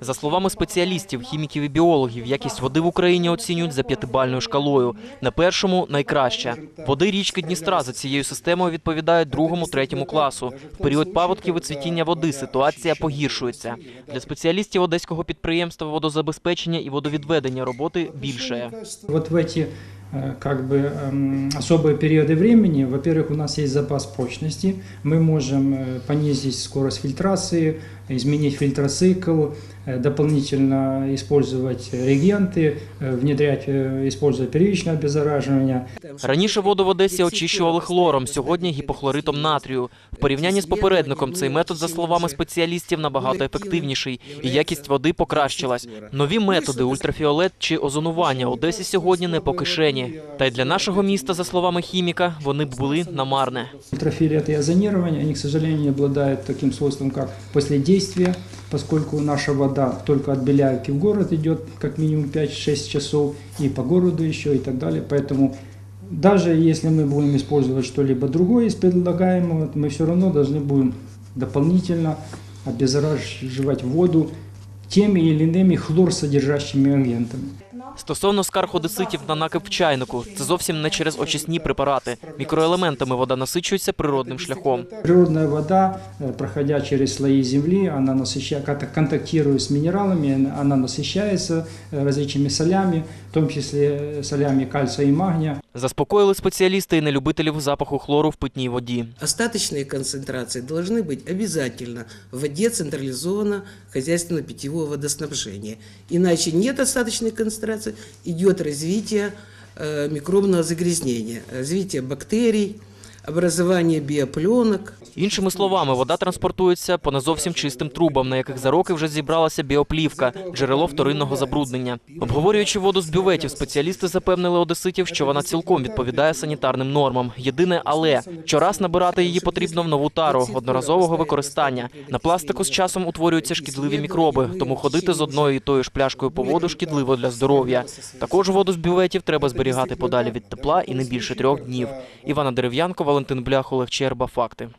За словами спеціалістів, хіміків і біологів, якість води в Україні оцінюють за п'ятибальною шкалою. На першому найкраща. Води річки Дністра за цією системою відповідають другому, третьому класу. В період паводків і цвітіння води ситуація погіршується. Для спеціалістів одеського підприємства водозабезпечення і водовідведення роботи більше. Вот в э, как бы эм, особые периоды времени, во-первых, у нас есть запас прочности, мы можем э, понизить скорость фильтрации, изменить фильтроцикл, э, дополнительно использовать реагенты, э, внедрять, э, использовать первичное обеззараживание. Раніше воду в Одесі очищували хлором, сьогодні гіпохлоритом натрію. В порівнянні з попередником цей метод, за словами спеціалістів, набагато ефективніший, і якість води покращилась. Нові методи ультрафіолет чи озонування Одесі сьогодні не по кишені. Та й для нашого міста, за словами хіміка, вони б були намарне. Ультрафиолет и озонирование, они, к сожалению, не обладают таким свойством, как последействие, Поскольку наша вода только от Беляевки в город идет как минимум 5-6 часов, и по городу еще и так далее. Поэтому даже если мы будем использовать что-либо другое из предлагаемого, мы все равно должны будем дополнительно обеззараживать воду теми или иными хлорсодержащими агентами. Стосовно скарг одеситів на накип в чайнику, це зовсім не через очисні препарати. Мікроелементами вода насичується природним шляхом. Природная вода, э, проходя через слои земли, она насыща- кон- контактирует с минералами, она- она насыщается э, различными солями, в том числе э, солями кальция и магния. Заспокоїли спеціалісти і нелюбителів запаху хлору в питній воді. Остаточные концентрации должны быть обязательно в воде централизованного хозяйственно-питьевого водоснабжения. Иначе нет остаточной концентрации, идет развитие э, микробного загрязнения, развитие бактерий, образование биопленок. Іншими словами, вода транспортується по не зовсім чистим трубам, на яких за роки вже зібралася біоплівка, джерело вторинного забруднення. Обговорюючи воду з бюветів, спеціалісти запевнили одеситів, що вона цілком відповідає санітарним нормам. Єдине, але щораз набирати її потрібно в нову тару одноразового використання. На пластику з часом утворюються шкідливі мікроби, тому ходити з одною і тою ж пляшкою по воду шкідливо для здоров'я. Також воду з бюветів треба зберігати подалі від тепла і не більше трьох днів. Івана Дерев'янко, Валентин Блях, Черба. Факти.